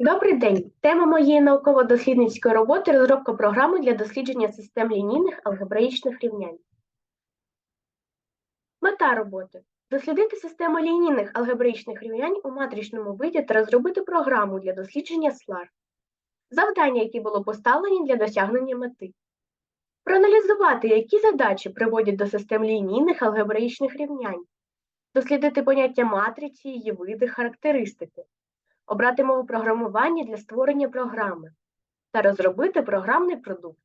Добрий день. Тема моєї науково-дослідницької роботи розробка програми для дослідження систем лінійних алгебраїчних рівнянь. Мета роботи дослідити систему лінійних алгебраїчних рівнянь у матричному виді та розробити програму для дослідження SLAR. Завдання, які було поставлені для досягнення мети. Проаналізувати, які задачі приводять до систем лінійних алгебраїчних рівнянь, дослідити поняття матриці, її види, характеристики обрати мову програмування для створення програми та розробити програмний продукт.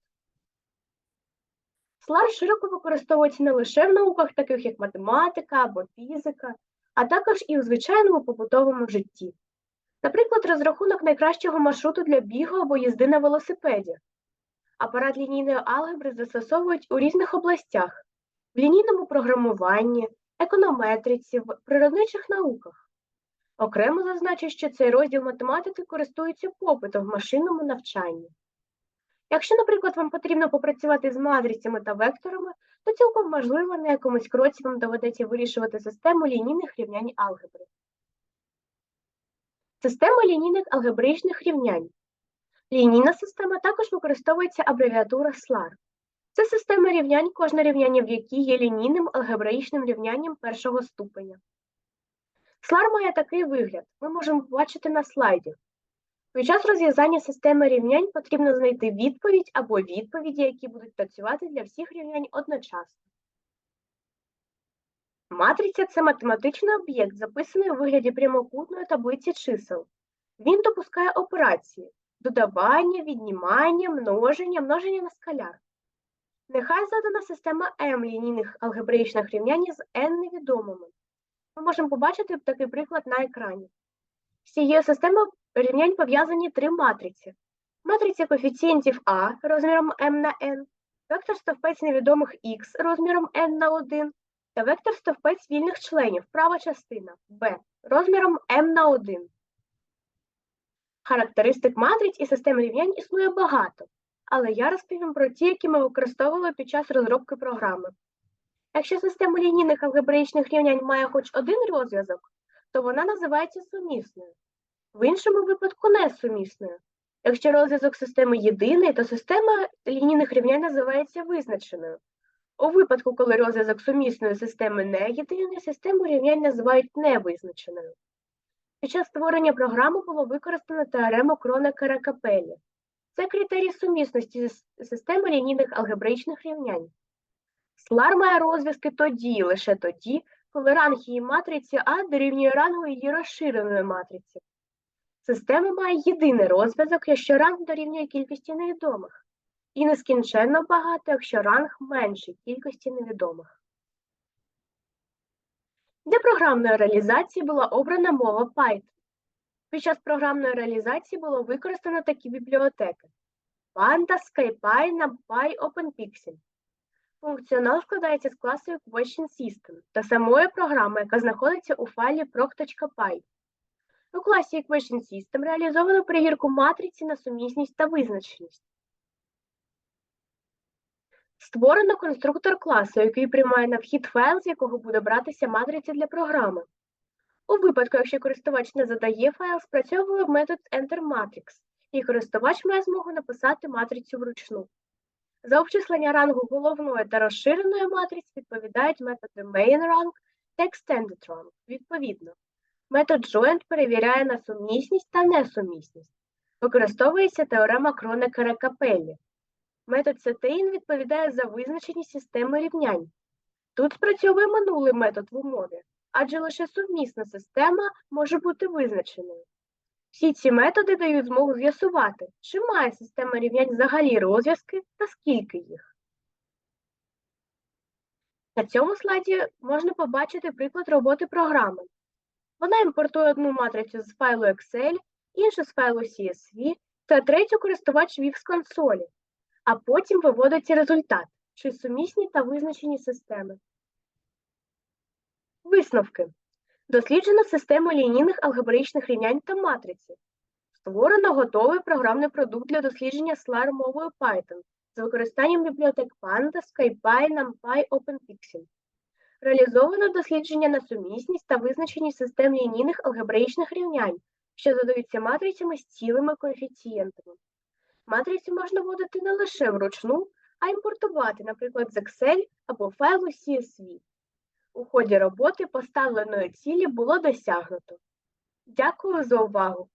SLAR широко використовується не лише в науках, таких як математика або фізика, а також і у звичайному побутовому житті. Наприклад, розрахунок найкращого маршруту для бігу або їзди на велосипеді. Апарат лінійної алгебри застосовують у різних областях в лінійному програмуванні, економетриці, в природничих науках. Окремо зазначу, що цей розділ математики користується попитом в машинному навчанні. Якщо, наприклад, вам потрібно попрацювати з матрицями та векторами, то цілком можливо на якомусь кроці вам доведеться вирішувати систему лінійних рівнянь алгебри. Система лінійних алгебраїчних рівнянь. Лінійна система також використовується абревіатура SLAR. Це система рівнянь, кожне рівняння в якій є лінійним алгебраїчним рівнянням першого ступеня. SLAR має такий вигляд. Ми можемо побачити на слайді. Під час розв'язання системи рівнянь потрібно знайти відповідь або відповіді, які будуть працювати для всіх рівнянь одночасно. Матриця це математичний об'єкт, записаний у вигляді прямокутної таблиці чисел. Він допускає операції додавання, віднімання, множення, множення на скаляр. Нехай задана система m лінійних алгебраїчних рівнянь з n невідомими. Ми можемо побачити такий приклад на екрані. З цією системою рівнянь пов'язані три матриці. Матриця коефіцієнтів А розміром m на n, вектор стовпець невідомих х розміром n на 1 та вектор стовпець вільних членів, права частина b розміром m на 1. Характеристик матриць і систем рівнянь існує багато, але я розповім про ті, які ми використовували під час розробки програми. Якщо система лінійних алгебраїчних рівнянь має хоч один розв'язок, то вона називається сумісною. В іншому випадку несумісною. Якщо розв'язок системи єдиний, то система лінійних рівнянь називається визначеною. У випадку, коли розв'язок сумісної системи не єдиний, систему рівнянь називають невизначеною. Під час створення програми було використано теорему кронекера капелі. Це критерій сумісності системи лінійних алгебраїчних рівнянь. SLAR має розв'язки тоді, лише тоді, коли ранг її матриці А дорівнює рангу її розширеної матриці. Система має єдиний розв'язок, якщо ранг дорівнює кількості невідомих, і нескінченно багато, якщо ранг менший кількості невідомих. Для програмної реалізації була обрана мова Python. Під час програмної реалізації було використано такі бібліотеки: Panda, SkyPy, NumPy, OpenPixel. Функціонал складається з класу Question System та самої програми, яка знаходиться у файлі proc.py. У класі Equation System реалізовано перевірку матриці на сумісність та визначеність. Створено конструктор класу, який приймає на вхід файл, з якого буде братися матриця для програми. У випадку, якщо користувач не задає файл, спрацьовує метод EnterMatrix, і користувач має змогу написати матрицю вручну. За обчислення рангу головної та розширеної матриць відповідають методи MainRank та ExtendedRank, відповідно. Метод joint перевіряє на сумісність та несумісність. Використовується теорема кронекера капеллі. Метод CTIN відповідає за визначеність системи рівнянь. Тут спрацьовує минулий метод в умові, адже лише сумісна система може бути визначеною. Всі ці методи дають змогу з'ясувати, чи має система рівнянь взагалі розв'язки та скільки їх. На цьому слайді можна побачити приклад роботи програми. Вона імпортує одну матрицю з файлу Excel, іншу з файлу CSV та третю користувач вів з консолі, а потім виводиться результат, чи сумісні та визначені системи. Висновки. Досліджено систему лінійних алгебраїчних рівнянь та матриці. Створено готовий програмний продукт для дослідження SLAR мовою Python з використанням бібліотек Panda, SkyPy, NumPy, OpenPixel. Реалізовано дослідження на сумісність та визначеність систем лінійних алгебраїчних рівнянь, що задаються матрицями з цілими коефіцієнтами. Матрицю можна вводити не лише вручну, а імпортувати, наприклад, з Excel або файлу CSV. У ході роботи поставленої цілі було досягнуто. Дякую за увагу!